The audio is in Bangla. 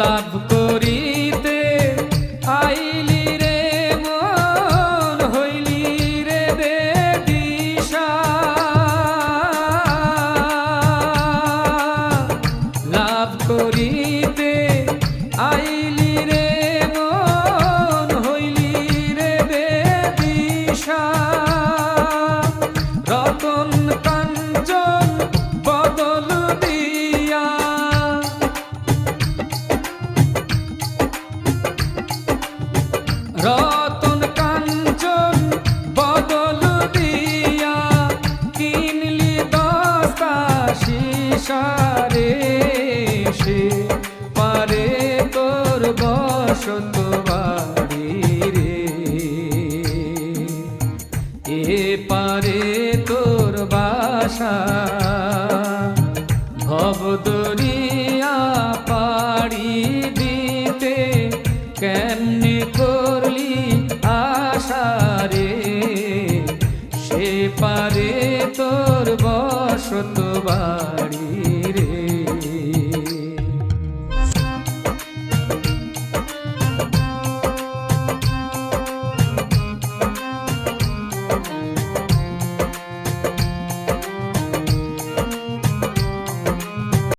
লাভ করিতে আইলি রে মন, হইলি রে বেদিশা লাভ করিতে আইলি রে মন, হইলি রে বেদিশা রতন কাঞ্চন রতন কাঞ্চন বদল দিয়া কিনলি দস্তা সে। পারে তোর বসত বাড়ি রে। এ পারে তোর বাসা ভবদরিয়া শতবার।